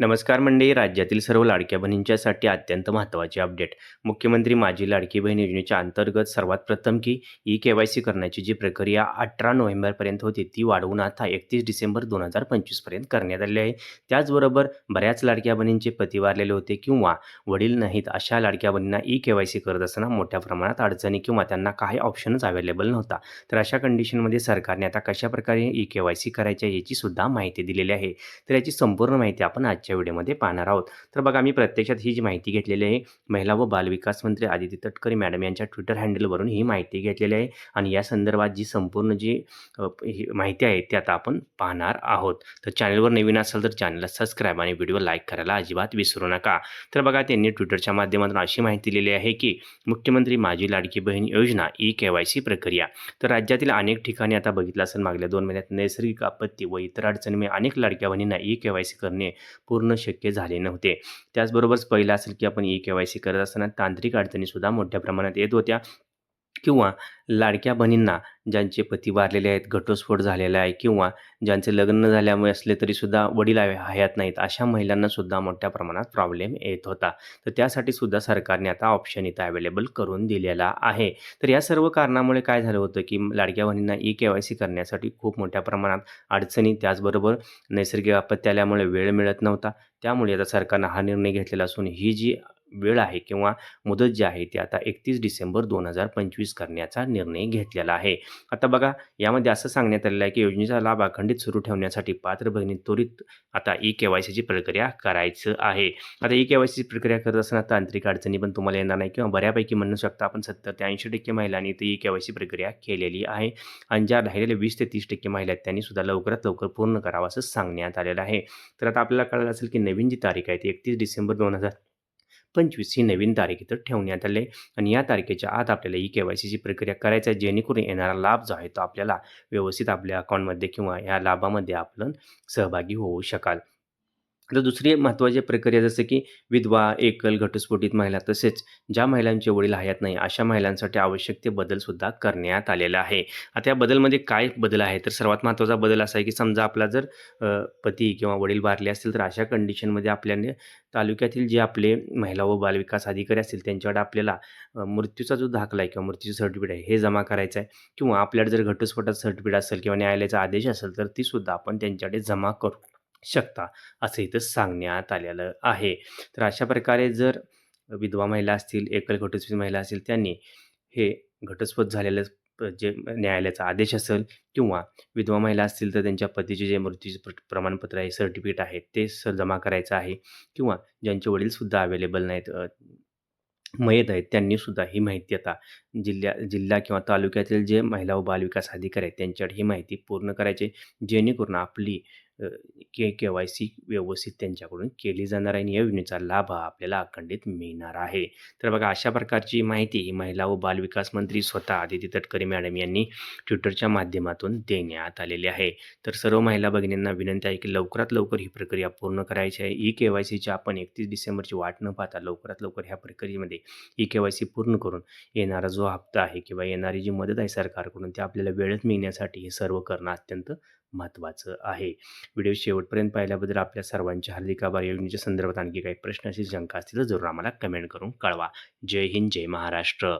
नमस्कार मंडळी राज्यातील सर्व लाडक्या बहिणींच्यासाठी अत्यंत महत्त्वाचे अपडेट. मुख्यमंत्री माझी लाडकी बहीण योजनेच्या अंतर्गत सर्वात प्रथम की ई के वाय सी करण्याची जी प्रक्रिया अठरा नोव्हेंबरपर्यंत होती ती वाढवून आता एकतीस डिसेंबर दोन हजार पंचवीसपर्यंत करण्यात आली आहे. त्याचबरोबर बऱ्याच लाडक्या बहिणींचे पती वारलेले होते किंवा वडील नाहीत अशा लाडक्या बहिणींना ई के वाय सी करत असताना मोठ्या प्रमाणात अडचणी किंवा त्यांना काही ऑप्शनच अवेलेबल नव्हता. तर अशा कंडिशनमध्ये सरकारने आता कशाप्रकारे ई के वाय सी करायच्या याची सुद्धा माहिती दिलेली आहे. तर याची संपूर्ण माहिती आपण आजच्या व्हिडिओमध्ये पाहणार आहोत. तर बघा मी प्रत्यक्षात ही जी माहिती घेतलेली आहे महिला व बालविकास मंत्री आदिती तटकरे मॅडम यांच्या ट्विटर हँडलवरून ही माहिती घेतलेली आहे आणि या संदर्भात जी संपूर्ण जी ही माहिती आहे ती आता आपण पाहणार आहोत. तर चॅनलवर नवीन असाल तर चॅनलला सबस्क्राईब आणि व्हिडिओ लाईक करायला अजिबात विसरू नका. तर बघा त्यांनी ट्विटरच्या माध्यमातून अशी माहिती दिलेली आहे की मुख्यमंत्री माझी लाडकी बहीण योजना ई के वाय सी प्रक्रिया. तर राज्यातील अनेक ठिकाणी आता बघितलं असेल मागल्या दोन महिन्यात नैसर्गिक आपत्ती व इतर अडचणीमुळे अनेक लाडक्या बहिणींना ई के वाय सी करणे पूर्ण पूर्ण शक्य झाले नव्हते. त्याचबरोबरच पहिलं असेल की आपण ई के वाय सी करत असताना तांत्रिक अडचणीसुद्धा मोठ्या प्रमाणात येत होत्या. किंवा लाडक्या बहिणींना ज्यांचे पती वारलेले आहेत घटस्फोट झालेला आहे किंवा ज्यांचे लग्न झाल्यामुळे असले तरीसुद्धा वडील हयात नाहीत अशा महिलांनासुद्धा मोठ्या प्रमाणात प्रॉब्लेम येत होता. तर त्यासाठी सुद्धा सरकारने आता ऑप्शन इथं अवेलेबल करून दिलेला आहे. तर या सर्व कारणामुळे काय झालं होतं की लाडक्या बहिणींना ई के वाय सी करण्यासाठी खूप मोठ्या प्रमाणात अडचणी त्याचबरोबर नैसर्गिक आपत्ती आल्यामुळे वेळ मिळत नव्हता. त्यामुळे आता सरकारनं हा निर्णय घेतलेला असून ही जी वेळ आहे किंवा मुदत जी आहे ती आता एकतीस डिसेंबर दोन हजार पंचवीस करण्याचा निर्णय घेतलेला आहे. आता बघा यामध्ये असं सांगण्यात आलेलं आहे की योजनेचा लाभ अखंडित सुरू ठेवण्यासाठी पात्र बहिणी त्वरित आता ई के वाय सीची प्रक्रिया करायचं आहे. आता ई के वाय सीची प्रक्रिया करत असताना तांत्रिक अडचणी पण तुम्हाला येणार नाही किंवा बऱ्यापैकी म्हणू शकता आपण सत्तर ते ऐंशी टक्के महिलांनी ती ई के वाय सी प्रक्रिया केलेली आहे आणि ज्या राहिलेल्या वीस ते तीस टक्के महिला आहेत त्यांनी सुद्धा लवकरात लवकर पूर्ण करावं असं सांगण्यात आलेलं आहे. तर आता आपल्याला कळलं असेल की नवीन जी तारीख आहे ती एकतीस डिसेंबर दोन हजार पंचवीस ही नवीन तारीख इथं ठेवण्यात आली आणि या तारखेच्या आत आपल्याला ई के वाय सीची प्रक्रिया करायची आहे. जेणेकरून येणारा लाभ जो आहे तो आपल्याला व्यवस्थित आपल्या अकाउंटमध्ये किंवा या लाभामध्ये आपण सहभागी होऊ शकाल. तर दुसरी महत्त्वाची प्रक्रिया जसं की विधवा एकल घटस्फोटित महिला तसेच ज्या महिलांचे वडील हयात नाही अशा महिलांसाठी आवश्यक ते बदलसुद्धा करण्यात आलेला आहे. आता या बदलमध्ये काय बदल आहे तर सर्वात महत्त्वाचा बदल असा आहे की समजा आपला जर पती किंवा वडील वारले असतील तर अशा कंडिशनमध्ये आपल्याने तालुक्यातील जे आपले महिला व बालविकास अधिकारी असतील त्यांच्याकडे आपल्याला मृत्यूचा जो दाखला आहे किंवा मृत्यूचं सर्टिफिकेट आहे हे जमा करायचं आहे किंवा आपल्याकडे जर घटस्फोटाचं सर्टिफिकेट असेल किंवा न्यायालयाचा आदेश असेल तर तीसुद्धा आपण त्यांच्याकडे जमा करू शकता असं इथं सांगण्यात आलेलं आहे. तर अशा प्रकारे जर विधवा महिला असतील एकल घटस्फोट महिला असतील त्यांनी हे घटस्फोट झालेलं प- जे न्यायालयाचा आदेश असेल किंवा विधवा महिला असतील तर त्यांच्या पतीचे जे मृत्यूचे प्र- प्रमाणपत्र आहे सर्टिफिकेट आहे ते स जमा करायचं आहे किंवा ज्यांचे वडीलसुद्धा अवेलेबल नाहीत मयत आहेत त्यांनीसुद्धा ही माहिती आता जिल्ह्या जिल्हा किंवा तालुक्यातील जे महिला व बालविकास अधिकारी आहेत त्यांच्याकडे ही माहिती पूर्ण करायची जेणेकरून आपली के के वाय सी व्यवस्थित त्यांच्याकडून केली जाणार आहे आणि या योजनेचा लाभ हा आपल्याला अखंडित मिळणार आहे. तर बघा अशा प्रकारची माहिती ही महिला व बालविकास मंत्री स्वतः आदिती तटकरे मॅडम यांनी ट्विटरच्या माध्यमातून देण्यात आलेली आहे. तर सर्व महिला भगिनींना विनंती आहे की लवकरात लवकर ही प्रक्रिया पूर्ण करायची आहे. ई के वाय सीची आपण एकतीस डिसेंबरची वाट न पाहता लवकरात लवकर ह्या प्रक्रियेमध्ये ई के वाय सी पूर्ण करून येणारा जो हप्ता आहे किंवा येणारी जी मदत आहे सरकारकडून ते आपल्याला वेळेत मिळण्यासाठी हे सर्व करणं अत्यंत महत्त्वाचं आहे. व्हिडिओ शेवटपर्यंत पाहिल्याबद्दल आपल्या सर्वांचे हार्दिक आभार. योजनेच्या संदर्भात आणखी काही प्रश्न असतील शंका असतील तर जरूर आम्हाला कमेंट करून कळवा. जय हिंद जय महाराष्ट्र.